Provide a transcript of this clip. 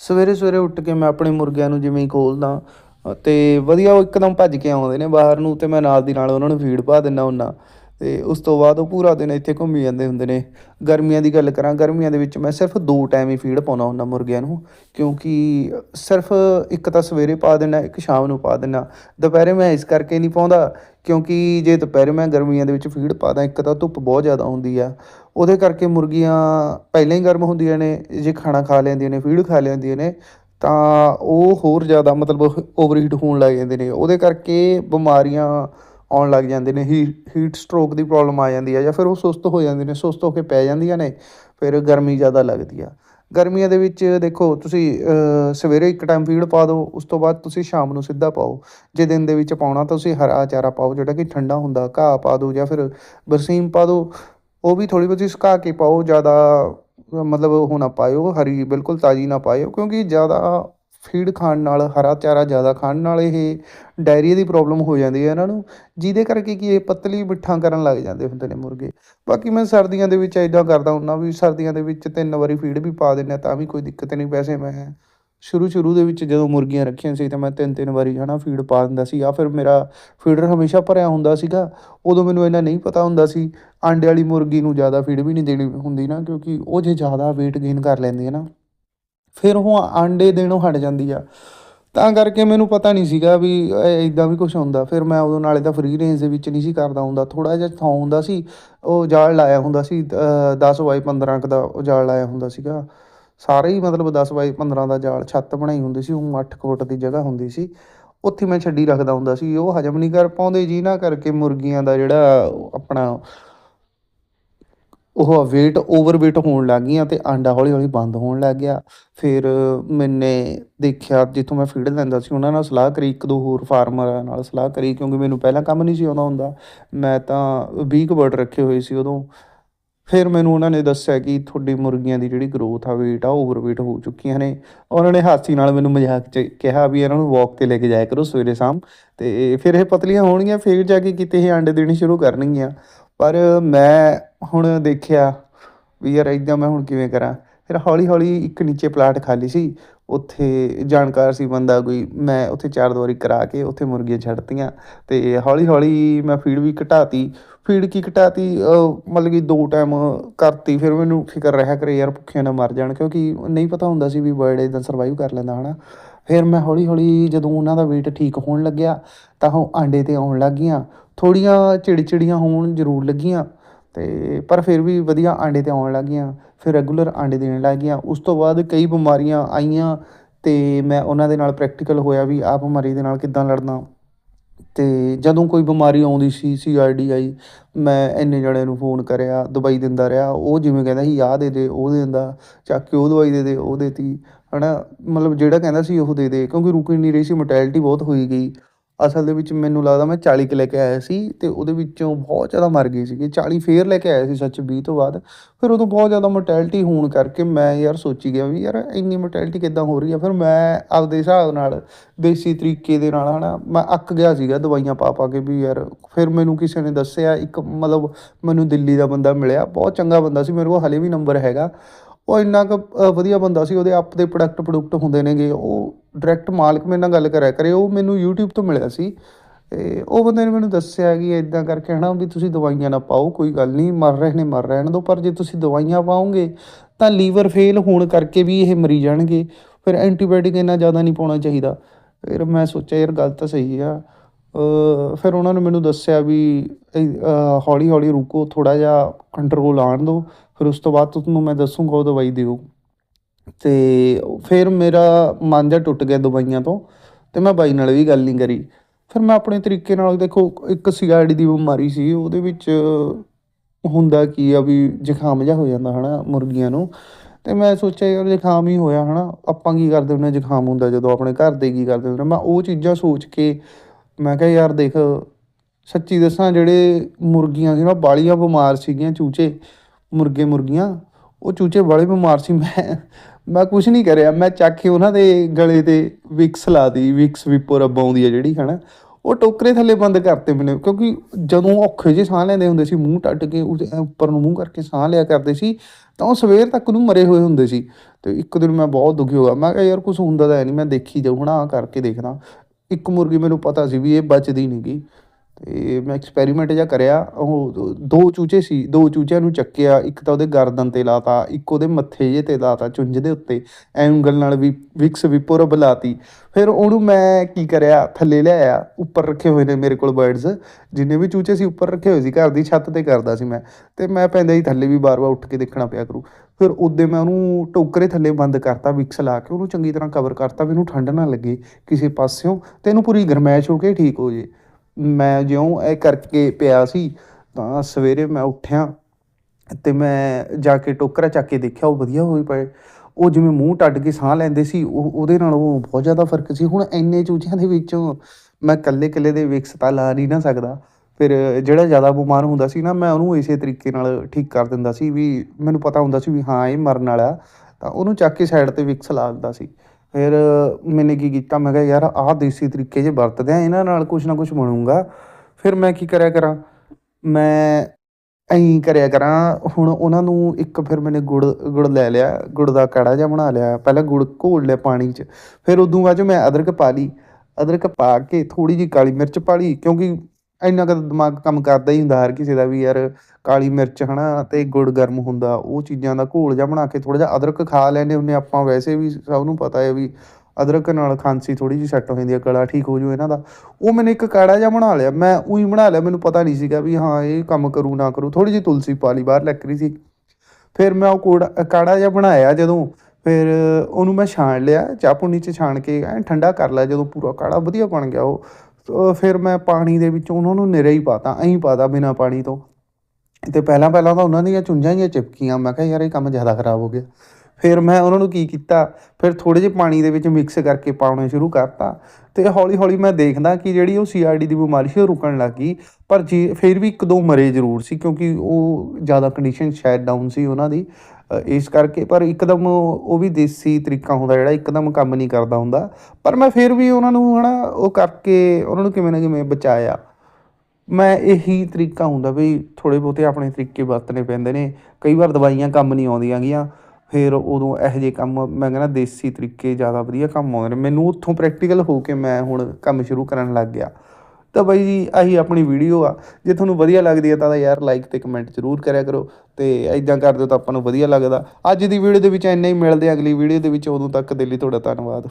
ਸਵੇਰੇ ਸਵੇਰੇ ਉੱਠ ਕੇ ਮੈਂ ਆਪਣੇ ਮੁਰਗਿਆਂ ਨੂੰ ਜਿਵੇਂ ਹੀ ਖੋਲ੍ਹਦਾ ਅਤੇ ਵਧੀਆ ਉਹ ਇੱਕਦਮ ਭੱਜ ਕੇ ਆਉਂਦੇ ਨੇ ਬਾਹਰ ਨੂੰ ਅਤੇ ਮੈਂ ਨਾਲ ਦੀ ਨਾਲ ਉਹਨਾਂ ਨੂੰ ਫੀਡ ਪਾ ਦਿੰਦਾ ਹੁੰਦਾ ਅਤੇ ਉਸ ਤੋਂ ਬਾਅਦ ਉਹ ਪੂਰਾ ਦਿਨ ਇੱਥੇ ਘੁੰਮੀ ਜਾਂਦੇ ਹੁੰਦੇ ਨੇ। ਗਰਮੀਆਂ ਦੀ ਗੱਲ ਕਰਾਂ, ਗਰਮੀਆਂ ਦੇ ਵਿੱਚ ਮੈਂ ਸਿਰਫ ਦੋ ਟਾਈਮ ਹੀ ਫੀਡ ਪਾਉਂਦਾ ਹੁੰਦਾ ਮੁਰਗਿਆਂ ਨੂੰ, ਕਿਉਂਕਿ ਸਿਰਫ ਇੱਕ ਤਾਂ ਸਵੇਰੇ ਪਾ ਦਿੰਦਾ, ਇੱਕ ਸ਼ਾਮ ਨੂੰ ਪਾ ਦਿੰਦਾ। ਦੁਪਹਿਰੇ ਮੈਂ ਇਸ ਕਰਕੇ ਨਹੀਂ ਪਾਉਂਦਾ, ਕਿਉਂਕਿ ਜੇ ਦੁਪਹਿਰੇ ਮੈਂ ਗਰਮੀਆਂ ਦੇ ਵਿੱਚ ਫੀਡ ਪਾਦਾ ਇੱਕ ਤਾਂ ਧੁੱਪ ਬਹੁਤ ਜ਼ਿਆਦਾ ਹੁੰਦੀ ਆ। ਉਹਦੇ ਕਰਕੇ ਮੁਰਗੀਆਂ ਪਹਿਲਾਂ ਹੀ ਗਰਮ ਹੁੰਦੀਆਂ ਨੇ, ਜੇ ਖਾਣਾ ਖਾ ਲੈਂਦੀਆਂ ਨੇ ਫੀਡ ਖਾ ਲੈਂਦੀਆਂ ਨੇ, ਤਾਂ ਉਹ ਹੋਰ ਜ਼ਿਆਦਾ ਮਤਲਬ ਓਵਰਹੀਟ ਹੋਣ ਲੱਗ ਜਾਂਦੇ ਨੇ। ਉਹਦੇ ਕਰਕੇ ਬਿਮਾਰੀਆਂ ਆਉਣ ਲੱਗ ਜਾਂਦੇ ਨੇ ਹੀਟ ਸਟ੍ਰੋਕ ਦੀ ਪ੍ਰੋਬਲਮ ਆ ਜਾਂਦੀ ਹੈ ਜਾਂ ਫਿਰ ਉਹ ਸੁਸਤ ਹੋ ਜਾਂਦੇ ਨੇ, ਸੁਸਤ ਹੋ ਕੇ ਪੈ ਜਾਂਦੀਆਂ ਨੇ, ਫਿਰ ਗਰਮੀ ਜ਼ਿਆਦਾ ਲੱਗਦੀ ਆ। ਗਰਮੀਆਂ ਦੇ ਵਿੱਚ ਦੇਖੋ, ਤੁਸੀਂ ਸਵੇਰੇ ਇੱਕ ਟਾਈਮ ਫੀਡ ਪਾ ਦਿਓ, ਉਸ ਤੋਂ ਬਾਅਦ ਤੁਸੀਂ ਸ਼ਾਮ ਨੂੰ ਸਿੱਧਾ ਪਾਓ। ਜੇ ਦਿਨ ਦੇ ਵਿੱਚ ਪਾਉਣਾ ਤਾਂ ਤੁਸੀਂ ਹਰਾ ਚਾਰਾ ਪਾਓ, ਜਿਹੜਾ ਕਿ ਠੰਡਾ ਹੁੰਦਾ, ਘਾਹ ਪਾ ਦਿਓ ਜਾਂ ਫਿਰ ਬਰਸੀਮ ਪਾ ਦਿਓ, ਉਹ ਵੀ ਥੋੜ੍ਹੀ ਬਹੁਤੀ ਸੁਕਾ ਕੇ ਪਾਓ, ਜ਼ਿਆਦਾ ਮਤਲਬ ਉਹ ਨਾ ਪਾਇਓ, ਹਰੀ ਬਿਲਕੁਲ ਤਾਜ਼ੀ ਨਾ ਪਾਇਓ, ਕਿਉਂਕਿ ਜ਼ਿਆਦਾ ਫੀਡ ਖਾਣ ਨਾਲ, ਹਰਾ ਚਾਰਾ ਜ਼ਿਆਦਾ ਖਾਣ ਨਾਲ ਇਹ ਡਾਇਰੀਆ ਦੀ ਪ੍ਰੋਬਲਮ ਹੋ ਜਾਂਦੀ ਹੈ ਇਹਨਾਂ ਨੂੰ, ਜਿਹਦੇ ਕਰਕੇ ਕਿ ਇਹ ਪਤਲੀ ਮਿੱਠਾਂ ਕਰਨ ਲੱਗ ਜਾਂਦੇ ਹੁੰਦੇ ਨੇ ਮੁਰਗੇ। ਬਾਕੀ ਮੈਂ ਸਰਦੀਆਂ ਦੇ ਵਿੱਚ ਇੱਦਾਂ ਕਰਦਾ ਹੁੰਦਾ ਵੀ ਸਰਦੀਆਂ ਦੇ ਵਿੱਚ ਤਿੰਨ ਵਾਰੀ ਫੀਡ ਵੀ ਪਾ ਦਿੰਦਾ ਤਾਂ ਵੀ ਕੋਈ ਦਿੱਕਤ ਨਹੀਂ, ਵੈਸੇ ਮੈਂ ਸ਼ੁਰੂ ਸ਼ੁਰੂ ਦੇ ਵਿੱਚ ਜਦੋਂ ਮੁਰਗੀਆਂ ਰੱਖੀਆਂ ਸੀ ਤਾਂ ਮੈਂ ਤਿੰਨ ਤਿੰਨ ਵਾਰੀ ਹਨਾ ਫੀਡ ਪਾ ਦਿੰਦਾ ਸੀ ਜਾਂ ਫਿਰ ਮੇਰਾ ਫੀਡਰ ਹਮੇਸ਼ਾ ਭਰਿਆ ਹੁੰਦਾ ਸੀਗਾ, ਉਦੋਂ ਮੈਨੂੰ ਇੰਨਾ ਨਹੀਂ ਪਤਾ ਹੁੰਦਾ ਸੀ, ਆਂਡੇ ਵਾਲੀ ਮੁਰਗੀ ਨੂੰ ਜ਼ਿਆਦਾ ਫੀਡ ਵੀ ਨਹੀਂ ਦੇਣੀ ਹੁੰਦੀ ਨਾ ਕਿਉਂਕਿ ਉਹ ਜੇ ਜ਼ਿਆਦਾ weight gain ਕਰ ਲੈਂਦੀ ਹੈ ਨਾ। ਫਿਰ ਉਹ ਆਂਡੇ ਦੇਣੋਂ ਹਟ ਜਾਂਦੀ ਆ। ਤਾਂ ਕਰਕੇ ਮੈਨੂੰ ਪਤਾ ਨਹੀਂ ਸੀਗਾ ਵੀ ਇਦਾਂ ਵੀ ਕੁਝ ਹੁੰਦਾ। ਫਿਰ ਮੈਂ ਉਦੋਂ ਨਾਲੇ ਤਾਂ ਫ੍ਰੀ ਰੇਂਜ ਦੇ ਵਿੱਚ ਨਹੀਂ ਸੀ ਕਰਦਾ ਹੁੰਦਾ। ਥੋੜਾ ਜਿਹਾ ਥਾਂ ਹੁੰਦਾ ਸੀ, ਉਹ ਜਾਲ ਲਾਇਆ ਹੁੰਦਾ ਸੀ 10 ਬਾਈ 15 ਕੁ ਦਾ ਉਹ ਜਾਲ ਲਾਇਆ ਹੁੰਦਾ ਸੀਗਾ। ਸਾਰੇ ਹੀ ਮਤਲਬ 10 ਬਾਈ 15 ਦਾ ਜਾਲ, ਛੱਤ ਬਣਾਈ ਹੁੰਦੀ ਸੀ ਉਹ 8 ਫੁੱਟ ਦੀ ਜਗ੍ਹਾ ਹੁੰਦੀ ਸੀ। ਉੱਥੇ ਮੈਂ ਛੱਡੀ ਰੱਖਦਾ ਹੁੰਦਾ ਸੀ। ਉਹ ਹਜਮ ਨਹੀਂ ਕਰ ਪਾਉਂਦੇ ਜੀ ਨਾ ਕਰਕੇ ਮੁਰਗੀਆਂ ਦਾ ਜਿਹੜਾ ਆਪਣਾ ਉਹ weight ਓਵਰਵੇਟ ਹੋਣ ਲੱਗ ਗਈਆਂ ਤੇ ਆਂਡਾ ਹੌਲੀ ਹੌਲੀ ਬੰਦ ਹੋਣ ਲੱਗ ਗਿਆ। ਫਿਰ ਮੈਨੇ ਦੇਖਿਆ ਜਿੱਥੋਂ ਮੈਂ ਫੀਡ ਲੈਂਦਾ ਸੀ, ਉਹਨਾਂ ਨਾਲ ਸਲਾਹ ਕਰੀ, ਇੱਕ ਦੋ ਹੋਰ ਫਾਰਮਰਾਂ ਨਾਲ ਸਲਾਹ ਕਰੀ ਕਿਉਂਕਿ ਮੈਨੂੰ ਪਹਿਲਾਂ ਕੰਮ ਨਹੀਂ ਸੀ ਆਉਂਦਾ ਹੁੰਦਾ। ਮੈਂ ਤਾਂ 20 ਕੁ ਬਰਡ ਰੱਖੇ ਹੋਏ ਸੀ ਉਦੋਂ। ਫਿਰ ਮੈਨੂੰ ਉਹਨਾਂ ਨੇ ਦੱਸਿਆ ਕਿ ਤੁਹਾਡੀ ਮੁਰਗੀਆਂ ਦੀ ਜਿਹੜੀ ਗਰੋਥ ਆ, weight ਆ ਓਵਰਵੇਟ ਹੋ ਚੁੱਕੀਆਂ ਨੇ। ਉਹਨਾਂ ਨੇ ਹਾਸੀ ਨਾਲ ਮੈਨੂੰ ਮਜ਼ਾਕ 'ਚ ਕਿਹਾ ਵੀ ਇਹਨਾਂ ਨੂੰ ਵਾਕ ਤੇ ਲੈ ਕੇ ਜਾਇਆ ਕਰੋ ਸਵੇਰੇ ਸ਼ਾਮ। ਤੇ ਫਿਰ ਇਹ ਪਤਲੀਆਂ ਹੋਣਗੀਆਂ, ਫਿਰ ਜਾ ਕੇ ਕਿਤੇ ਇਹ ਆਂਡੇ ਦੇਣੇ ਸ਼ੁਰੂ ਕਰਨਗੀਆਂ। ਪਰ ਮੈਂ ਹੁਣ ਦੇਖਿਆ ਵੀ ਯਾਰ ਇੱਦਾਂ ਮੈਂ ਹੁਣ ਕਿਵੇਂ ਕਰਾਂ। ਫਿਰ ਹੌਲੀ ਹੌਲੀ ਇੱਕ ਨੀਚੇ ਪਲਾਟ ਖਾਲੀ ਸੀ। ਉੱਥੇ ਜਾਣਕਾਰ ਸੀ ਬੰਦਾ ਕੋਈ। ਮੈਂ ਉੱਥੇ ਚਾਰ ਦੀਵਾਰੀ ਕਰਾ ਕੇ ਉੱਥੇ ਮੁਰਗੀਆਂ ਛੱਡਤੀਆਂ ਤੇ ਹੌਲੀ ਹੌਲੀ ਮੈਂ ਫੀਡ ਵੀ ਘਟਾਤੀ। ਫੀਡ ਕੀ ਘਟਾਤੀ? ਅਹ ਮਤਲਬ ਕਿ ਦੋ ਟਾਈਮ ਕਰਤੀ। ਫਿਰ ਮੈਨੂੰ ਫਿਕਰ ਰਿਹਾ ਕਰੇ ਯਾਰ ਭੁੱਖੇ ਨਾ ਮਰ ਜਾਣ ਕਿਉਂਕਿ ਨਹੀਂ ਪਤਾ ਹੁੰਦਾ ਸੀ ਵੀ ਬਰਡ ਇਦਾਂ ਸਰਵਾਈਵ ਕਰ ਲੈਂਦਾ ਹਨਾ। ਫਿਰ ਮੈਂ ਹੌਲੀ ਹੌਲੀ ਜਦੋਂ ਉਹਨਾਂ ਦਾ weight ਠੀਕ ਹੋਣ ਲੱਗਿਆ ਤਾਂ ਉਹ ਆਂਡੇ ਤੇ ਆਉਣ ਲੱਗ ਗਈਆਂ। ਥੋੜੀਆਂ ਚਿੜਚਿੜੀਆਂ ਹੋਣ ਜ਼ਰੂਰ ਲੱਗੀਆਂ। ਅਤੇ ਪਰ ਫਿਰ ਵੀ ਵਧੀਆ ਆਂਡੇ ਤਾਂ ਆਉਣ ਲੱਗ ਗਈਆਂ ਫਿਰ ਰੈਗੂਲਰ ਆਂਡੇ ਦੇਣ ਲੱਗ ਗਈਆਂ। ਉਸ ਤੋਂ ਬਾਅਦ ਕਈ ਬਿਮਾਰੀਆਂ ਆਈਆਂ ਅਤੇ ਮੈਂ ਉਹਨਾਂ ਦੇ ਨਾਲ ਪ੍ਰੈਕਟੀਕਲ ਹੋਇਆ ਵੀ ਆਹ ਬਿਮਾਰੀ ਦੇ ਨਾਲ ਕਿੱਦਾਂ ਲੜਨਾ। ਅਤੇ ਜਦੋਂ ਕੋਈ ਬਿਮਾਰੀ ਆਉਂਦੀ ਸੀ ਸੀ ਆਰ ਡੀ ਆਈ, ਮੈਂ ਇੰਨੇ ਜਣਿਆਂ ਨੂੰ ਫੋਨ ਕਰਿਆ, ਦਵਾਈ ਦਿੰਦਾ ਰਿਹਾ। ਉਹ ਜਿਵੇਂ ਕਹਿੰਦਾ ਸੀ, ਆਹ ਦੇ ਦੇ, ਉਹ ਦਿੰਦਾ। ਚੱਕ ਕੇ ਉਹ ਦਵਾਈ ਦੇ ਦੇ, ਉਹ ਦੇਤੀ। ਹਨਾ? ਮਤਲਬ ਜਿਹੜਾ ਕਹਿੰਦਾ ਸੀ ਉਹ ਦੇ ਦੇ, ਕਿਉਂਕਿ ਰੁਕ ਹੀ ਨਹੀਂ ਰਹੀ ਸੀ ਮੋਰਟੈਲਿਟੀ ਬਹੁਤ ਹੋਈ ਗਈ। ਅਸਲ ਦੇ ਵਿੱਚ ਮੈਨੂੰ ਲੱਗਦਾ ਮੈਂ 40 ਕੁ ਲੈ ਕੇ ਆਇਆ ਸੀ ਤੇ ਉਹਦੇ ਵਿੱਚੋਂ ਬਹੁਤ ਜ਼ਿਆਦਾ ਮਰ ਗਏ ਸੀਗੇ। 40 ਫੇਰ ਲੈ ਕੇ ਆਇਆ ਸੀ ਸੱਚ 20 ਤੋਂ ਬਾਅਦ। ਫਿਰ ਉਦੋਂ ਬਹੁਤ ਜ਼ਿਆਦਾ ਮੋਰਟੈਲਿਟੀ ਹੋਣ ਕਰਕੇ ਮੈਂ ਯਾਰ ਸੋਚੀ ਗਿਆ ਵੀ ਯਾਰ ਇੰਨੀ ਮੋਰਟੈਲਿਟੀ ਕਿੱਦਾਂ ਹੋ ਰਹੀ ਆ? ਫਿਰ ਮੈਂ ਆਪਦੇ ਹਿਸਾਬ ਨਾਲ ਦੇਸੀ ਤਰੀਕੇ ਦੇ ਨਾਲ ਹਨਾ ਮੈਂ ਅੱਕ ਗਿਆ ਸੀਗਾ ਦਵਾਈਆਂ ਪਾ ਪਾ ਕੇ ਵੀ ਯਾਰ। ਫਿਰ ਮੈਨੂੰ ਕਿਸੇ ਨੇ ਦੱਸਿਆ, ਇੱਕ ਮਤਲਬ ਮੈਨੂੰ ਦਿੱਲੀ ਦਾ ਬੰਦਾ ਮਿਲਿਆ, ਬਹੁਤ ਚੰਗਾ ਬੰਦਾ ਸੀ, ਮੇਰੇ ਕੋਲ ਹਲੇ ਵੀ ਨੰਬਰ ਹੈਗਾ। ਉਹ ਇੰਨਾ ਕੁ ਵਧੀਆ ਬੰਦਾ ਸੀ, ਉਹਦੇ ਆਪ ਦੇ ਪ੍ਰੋਡਕਟ ਪ੍ਰੋਡਕਟ ਹੁੰਦੇ ਨੇਗੇ, ਉਹ ਡਾਇਰੈਕਟ ਮਾਲਕ ਮੇਰੇ ਨਾਲ ਗੱਲ ਕਰਿਆ ਕਰੇ, ਉਹ ਮੈਨੂੰ YouTube ਤੋਂ ਮਿਲਿਆ ਸੀ। ਤੇ ਉਹ ਬੰਦੇ ਨੇ ਮੈਨੂੰ ਦੱਸਿਆ ਕਿ ਇਦਾਂ ਕਰਕੇ ਹਨਾ ਵੀ ਤੁਸੀਂ ਦਵਾਈਆਂ ਨਾ ਪਾਓ, ਕੋਈ ਗੱਲ ਨਹੀਂ, ਮਰ ਰਹੇ ਨੇ, ਮਰ ਰਹਿਣ ਦਿਓ, ਪਰ ਜੇ ਤੁਸੀਂ ਦਵਾਈਆਂ ਪਾਓਗੇ, ਤਾਂ ਲੀਵਰ ਫੇਲ ਹੋਣ ਕਰਕੇ ਵੀ ਇਹ ਮਰੀ ਜਾਣਗੇ। ਫਿਰ ਐਂਟੀਬਾਇਓਟਿਕ ਇੰਨਾ ਜ਼ਿਆਦਾ ਨਹੀਂ ਪਾਉਣਾ ਚਾਹੀਦਾ। ਫਿਰ ਮੈਂ ਸੋਚਿਆ, ਯਾਰ ਗੱਲ ਤਾਂ ਸਹੀ ਆ। ਫਿਰ ਉਹਨਾਂ ਨੇ ਮੈਨੂੰ ਦੱਸਿਆ ਵੀ ਹੌਲੀ ਹੌਲੀ ਰੁਕੋ ਥੋੜ੍ਹਾ ਜਿਹਾ ਕੰਟਰੋਲ ਆਉਣ ਦਿਓ ਫਿਰ ਉਸ ਤੋਂ ਬਾਅਦ ਤੁਹਾਨੂੰ ਮੈਂ ਦੱਸੂੰਗਾ ਉਹ ਦਵਾਈ ਦਿਓ। ਤੇ ਫਿਰ ਮੇਰਾ ਮਨ ਜਿਹਾ ਟੁੱਟ ਗਿਆ ਦਵਾਈਆਂ ਤੋਂ ਤੇ ਮੈਂ ਬਾਈ ਨਾਲ ਵੀ ਗੱਲ ਨਹੀਂ ਕਰੀ। ਫਿਰ ਮੈਂ ਆਪਣੇ ਤਰੀਕੇ ਨਾਲ ਦੇਖੋ ਇੱਕ ਸੀਆਰਡੀ ਦੀ ਬਿਮਾਰੀ ਸੀ ਉਹਦੇ ਵਿੱਚ ਹੁੰਦਾ ਕੀ ਆ ਵੀ ਜ਼ੁਕਾਮ ਜਿਹਾ ਹੋ ਜਾਂਦਾ ਹਨਾ ਮੁਰਗੀਆਂ ਨੂੰ। ਤੇ ਮੈਂ ਸੋਚਿਆ ਯਾਰ ਜ਼ੁਕਾਮ ਹੀ ਹੋਇਆ ਹਨਾ ਆਪਾਂ ਕੀ ਕਰਦੇ ਹੁੰਦੇ ਹਾਂ, ਜ਼ੁਕਾਮ ਹੁੰਦਾ ਜਦੋਂ ਆਪਣੇ ਘਰ ਦੇ ਕੀ ਕਰਦੇ ਹੁੰਦੇ ਨੇ। ਮੈਂ ਉਹ ਚੀਜ਼ਾਂ ਸੋਚ ਕੇ ਮੈਂ ਕਿਹਾ ਯਾਰ ਦੇਖ, ਸੱਚੀ ਦੱਸਾਂ ਜਿਹੜੇ ਮੁਰਗੀਆਂ ਸੀ ਨਾ, ਬਾਲੀਆਂ ਬਿਮਾਰ ਸੀਗੀਆਂ ਚੂਚੇ, ਮੁਰਗੇ ਮੁਰਗੀਆਂ, ਉਹ ਚੂਚੇ ਵਾਲੇ ਬਿਮਾਰ ਸੀ। ਮੈਂ ਮੈਂ ਕੁਝ ਨਹੀਂ ਕਰਿਆ। ਮੈਂ ਚੱਕ ਕੇ ਉਹਨਾਂ ਦੇ ਗਲੇ ਤੇ ਵਿਕਸ ਲਾਤੀ ਵਿਕਸ ਵਿਪੋ ਰੱਬ ਆਉਂਦੀ ਹੈ ਜਿਹੜੀ, ਹਨਾ। ਉਹ ਟੋਕਰੇ ਥੱਲੇ ਬੰਦ ਕਰਤੇ ਮੈਨੇ, ਕਿਉਂਕਿ ਜਦੋਂ ਔਖੇ ਜਿਹੇ ਸਾਹ ਲੈਂਦੇ ਹੁੰਦੇ ਸੀ, ਮੂੰਹ ਟੱਟ ਕੇ ਉਹਦੇ ਉੱਪਰ ਨੂੰ ਮੂੰਹ ਕਰਕੇ ਸਾਹ ਲਿਆ ਕਰਦੇ ਸੀ, ਤਾਂ ਉਹ ਸਵੇਰ ਤੱਕ ਨੂੰ ਮਰੇ ਹੋਏ ਹੁੰਦੇ ਸੀ। ਤੇ ਇੱਕ ਦਿਨ ਮੈਂ ਬਹੁਤ ਦੁਖੀ ਹੋ ਗਿਆ। ਮੈਂ ਕਿਹਾ ਯਾਰ ਕੁਝ ਹੁੰਦਾ ਤਾਂ ਹੈ ਨਹੀਂ, ਮੈਂ ਦੇਖੀ ਜਾਊ ਹੁਣ ਆਹ ਕਰਕੇ ਦੇਖਦਾ। ਇੱਕ ਮੁਰਗੀ ਮੈਨੂੰ ਪਤਾ ਸੀ ਵੀ ਇਹ ਬਚਦੀ ਨਹੀਂ ਗੀ ਤੇ ਮੈਂ ਐਕਸਪੈਰੀਮੈਂਟ ਜਿਹਾ ਕਰਿਆ, ਉਹ ਦੋ ਚੂਚੇ ਸੀ, ਦੋ ਚੂਚਿਆਂ ਨੂੰ ਚੱਕਿਆ, ਇੱਕ ਤਾਂ ਉਹਦੇ ਗਰਦਨ ਤੇ ਲਾਤਾ, ਇੱਕ ਉਹਦੇ ਮੱਥੇ ਜੇ ਤੇ ਲਾਤਾ, ਚੁੰਝ ਦੇ ਉੱਤੇ, ਐਂ ਉਂਗਲ ਨਾਲ ਵੀ ਵਿਕਸ ਵਿਪੋਰ ਬੁਲਾਤੀ ਫਿਰ ਉਹਨੂੰ ਮੈਂ ਕੀ ਕਰਿਆ, ਥੱਲੇ ਲਿਆਇਆ, ਉੱਪਰ ਰੱਖੇ ਹੋਏ ਨੇ ਮੇਰੇ ਕੋਲ ਬਰਡਸ ਜਿੰਨੇ ਵੀ ਚੂਚੇ ਸੀ ਉੱਪਰ ਰੱਖੇ ਹੋਏ ਸੀ, ਘਰ ਦੀ ਛੱਤ ਤੇ ਕਰਦਾ ਸੀ ਮੈਂ। ਤੇ ਮੈਂ ਪੈਂਦਾ ਹੀ ਥੱਲੇ ਵੀ ਬਾਰ-ਬਾਰ ਉੱਠ ਕੇ ਦੇਖਣਾ ਪਿਆ ਕਰੂ। ਫਿਰ ਉਦੋਂ ਮੈਂ ਉਹਨੂੰ ਟੋਕਰੇ ਥੱਲੇ ਬੰਦ ਕਰਤਾ, ਵਿਕਸ ਲਾ ਕੇ, ਉਹਨੂੰ ਚੰਗੀ ਤਰ੍ਹਾਂ ਕਵਰ ਕਰਤਾ, ਵੀ ਇਹਨੂੰ ਠੰਡ ਨਾ ਲੱਗੇ ਕਿਸੇ ਪਾਸਿਓਂ, ਤੇ ਇਹਨੂੰ ਪੂਰੀ ਗਰਮੈਸ਼ ਹੋ ਕੇ ਠੀਕ ਹੋ ਜੇ। ਮੈਂ ਜਿਉਂ ਇਹ ਕਰਕੇ ਪਿਆ ਸੀ, ਤਾਂ ਸਵੇਰੇ ਮੈਂ ਉੱਠਿਆ ਤੇ ਮੈਂ ਜਾ ਕੇ ਟੋਕਰਾ ਚੱਕ ਕੇ ਦੇਖਿਆ, ਉਹ ਵਧੀਆ ਹੋਏ ਪਏ। ਉਹ ਜਿਵੇਂ ਮੂੰਹ ਟੱਡ ਕੇ ਸਾਹ ਲੈਂਦੇ ਸੀ, ਉਹ, ਉਹਦੇ ਨਾਲ ਉਹ ਬਹੁਤ ਜ਼ਿਆਦਾ ਫ਼ਰਕ ਸੀ। ਹੁਣ ਇੰਨੇ ਚੂਚਿਆਂ ਦੇ ਵਿੱਚੋਂ ਮੈਂ ਇਕੱਲੇ ਇਕੱਲੇ ਦੇ ਵਿਕਸ ਤਾਂ ਲਾ ਨਹੀਂ ਨਾ ਸਕਦਾ। ਫਿਰ ਜਿਹੜਾ ਜ਼ਿਆਦਾ ਬਿਮਾਰ ਹੁੰਦਾ ਸੀ ਨਾ, ਮੈਂ ਉਹਨੂੰ ਇਸੇ ਤਰੀਕੇ ਨਾਲ ਠੀਕ ਕਰ ਦਿੰਦਾ ਸੀ ਵੀ ਮੈਨੂੰ ਪਤਾ ਹੁੰਦਾ ਸੀ ਵੀ ਹਾਂ, ਇਹ ਮਰਨ ਵਾਲਾ। ਤਾਂ ਉਹਨੂੰ ਚੱਕ ਕੇ ਸਾਈਡ ਤੇ ਵਿਕਸ ਲਾ ਦਿੰਦਾ ਸੀ। ਫਿਰ ਮੈਨੇ ਕੀ ਕੀਤਾ? ਮੈਂ ਕਿਹਾ, ਯਾਰ, ਆਹ ਦੇਸੀ ਤਰੀਕੇ ਜੇ ਵਰਤਦੇ ਆ, ਇਹਨਾਂ ਨਾਲ ਕੁਝ ਨਾ ਕੁਝ ਬਣੂਗਾ। ਫਿਰ ਮੈਂ ਕੀ ਕਰਿਆ ਕਰਾਂ? ਮੈਂ ਐਂ ਕਰਿਆ ਕਰਾਂ, ਹੁਣ ਉਹਨਾਂ ਨੂੰ ਇੱਕ ਫਿਰ ਮੈਨੇ ਗੁੜ ਗੁੜ ਲੈ ਲਿਆ, ਗੁੜ ਦਾ ਕਾੜਾ ਜਿਹਾ ਬਣਾ ਲਿਆ, ਪਹਿਲਾਂ ਗੁੜ ਘੋਲ ਲਿਆ ਪਾਣੀ 'ਚ, ਫਿਰ ਉਦੋਂ ਬਾਅਦ 'ਚ ਮੈਂ ਅਦਰਕ ਪਾ ਲਈ। ਅਦਰਕ ਪਾ ਕੇ ਥੋੜੀ ਜਿਹੀ ਕਾਲੀ ਮਿਰਚ ਪਾ ਲਈ, ਕਿਉਂਕਿ ਇੰਨਾ ਕੁ ਦਿਮਾਗ ਕੰਮ ਕਰਦਾ ਹੀ ਹੁੰਦਾ ਹਰ ਕਿਸੇ ਦਾ ਵੀ ਯਾਰ, ਕਾਲੀ ਮਿਰਚ ਹਨਾ ਤੇ ਗੁੜ ਗਰਮ ਹੁੰਦਾ, ਉਹ ਚੀਜ਼ਾਂ ਦਾ ਘੋਲ ਜਿਹਾ ਬਣਾ ਕੇ ਥੋੜਾ ਜਿਹਾ ਅਦਰਕ ਖਾ ਲੈਂਦੇ ਹੁੰਦੇ ਆਪਾਂ, ਵੈਸੇ ਵੀ ਸਭ ਨੂੰ ਪਤਾ ਹੈ ਵੀ ਅਦਰਕ ਨਾਲ ਖਾਂਸੀ ਥੋੜੀ ਜਿਹੀ ਸੈੱਟ ਹੋ ਜਾਂਦੀ ਹੈ ਗਲਾ ਠੀਕ ਹੋ ਜੂ ਇਹਨਾਂ ਦਾ। ਉਹ ਮੈਨੇ ਇੱਕ ਕਾੜਾ ਜਿਹਾ ਬਣਾ ਲਿਆ, ਮੈਂ ਉਹੀ ਬਣਾ ਲਿਆ, ਮੈਨੂੰ ਪਤਾ ਨਹੀਂ ਸੀਗਾ ਵੀ ਹਾਂ ਇਹ ਕੰਮ ਕਰੂ ਨਾ ਕਰੂ ਥੋੜੀ ਜਿਹੀ ਤੁਲਸੀ ਪਾਲੀ ਬਾਹਰ ਲੱਗ ਰਹੀ ਸੀ। ਫਿਰ ਮੈਂ ਉਹ ਕੋੜਾ, ਕਾੜਾ ਜਿਹਾ ਬਣਾਇਆ ਜਦੋਂ, ਫਿਰ ਉਹਨੂੰ ਮੈਂ ਛਾਣ ਲਿਆ, ਚਾਹ ਪੁਣੀ 'ਚ ਛਾਣ ਕੇ ਐਂ ਠੰਡਾ ਕਰ ਲਿਆ ਜਦੋਂ ਪੂਰਾ ਕਾੜਾ ਵਧੀਆ ਬਣ ਗਿਆ ਉਹ। ਫਿਰ ਮੈਂ ਪਾਣੀ ਦੇ ਵਿੱਚ ਉਹਨਾਂ ਨੂੰ ਨਿਰਾ ਹੀ ਪਾਤਾ, ਐਂ ਪਾਤਾ ਬਿਨਾ ਪਾਣੀ ਤੋਂ। ਤੇ ਪਹਿਲਾਂ ਪਹਿਲਾਂ ਤਾਂ ਉਹਨਾਂ ਦੀਆਂ ਚੁੰਝਾਂ ਹੀ ਚਿਪਕੀਆਂ। ਮੈਂ ਕਿਹਾ ਯਾਰ ਇਹ ਕੰਮ ਜ਼ਿਆਦਾ ਖਰਾਬ ਹੋ ਗਿਆ। ਫਿਰ ਮੈਂ ਉਹਨਾਂ ਨੂੰ ਕੀ ਕੀਤਾ? ਫਿਰ ਥੋੜੇ ਜਿਹੇ ਪਾਣੀ ਦੇ ਵਿੱਚ ਮਿਕਸ ਕਰਕੇ ਪਾਉਣੇ ਸ਼ੁਰੂ ਕਰਤਾ। ਤੇ ਹੌਲੀ ਹੌਲੀ ਮੈਂ ਦੇਖਦਾ ਕਿ ਜਿਹੜੀ ਉਹ ਸੀਆਰਡੀ ਦੀ ਬਿਮਾਰੀ ਸੀ ਉਹ ਰੁਕਣ ਲੱਗ ਗਈ। ਪਰ ਜੀ ਫਿਰ ਵੀ ਇੱਕ ਦੋ ਮਰੇ ਜ਼ਰੂਰ ਸੀ, ਕਿਉਂਕਿ ਉਹ ਜ਼ਿਆਦਾ ਕੰਡੀਸ਼ਨ ਸ਼ਾਇਦ ਡਾਊਨ ਸੀ ਉਹਨਾਂ ਦੀ। ਇਸ ਕਰਕੇ, ਪਰ ਇੱਕਦਮ ਉਹ ਵੀ ਦੇਸੀ ਤਰੀਕਾ ਹੁੰਦਾ ਜਿਹੜਾ ਇੱਕਦਮ ਕੰਮ ਨਹੀਂ ਕਰਦਾ ਹੁੰਦਾ। ਪਰ ਮੈਂ ਫਿਰ ਵੀ ਉਹਨਾਂ ਨੂੰ ਹਨਾ, ਉਹ ਕਰਕੇ ਉਹਨਾਂ ਨੂੰ ਕਿਵੇਂ ਨਾ ਕਿਵੇਂ ਬਚਾਇਆ। ਮੈਂ ਇਹੀ ਤਰੀਕਾ ਹੁੰਦਾ ਵੀ ਥੋੜੇ ਬਹੁਤੇ ਆਪਣੇ ਤਰੀਕੇ ਵਰਤਣੇ ਪੈਂਦੇ ਨੇ। ਕਈ ਵਾਰ ਦਵਾਈਆਂ ਕੰਮ ਨਹੀਂ ਆਉਂਦੀਆਂ ਗੀਆਂ। ਫਿਰ ਉਦੋਂ ਇਹੋ ਜਿਹੇ ਕੰਮ, ਮੈਂ ਕਹਿੰਦਾ ਦੇਸੀ ਤਰੀਕੇ ਜ਼ਿਆਦਾ ਵਧੀਆ ਕੰਮ ਆਉਂਦੇ ਨੇ। ਮੈਨੂੰ ਉੱਥੋਂ ਪ੍ਰੈਕਟੀਕਲ ਹੋ ਕੇ ਮੈਂ ਹੁਣ ਕੰਮ ਸ਼ੁਰੂ ਕਰਨ ਲੱਗ ਗਿਆ। ਤਾਂ ਬਾਈ ਜੀ, ਆਹੀ ਆਪਣੀ ਵੀਡੀਓ ਆ। ਜੇ ਤੁਹਾਨੂੰ ਵਧੀਆ ਲੱਗਦੀ ਹੈ ਤਾਂ ਯਾਰ ਲਾਈਕ ਤੇ ਕਮੈਂਟ ਜ਼ਰੂਰ ਕਰਿਆ ਕਰੋ। ਤੇ ਐਦਾਂ ਕਰ ਦਿਓ ਤਾਂ ਆਪਾਂ ਨੂੰ ਵਧੀਆ ਲੱਗਦਾ। ਅੱਜ ਦੀ ਵੀਡੀਓ ਦੇ ਵਿੱਚ ਇੰਨਾ ਹੀ, ਮਿਲਦੇ ਆ ਅਗਲੀ ਵੀਡੀਓ ਦੇ ਵਿੱਚ। ਉਦੋਂ ਤੱਕ ਦੇ ਲਈ ਤੁਹਾਡਾ ਧੰਨਵਾਦ।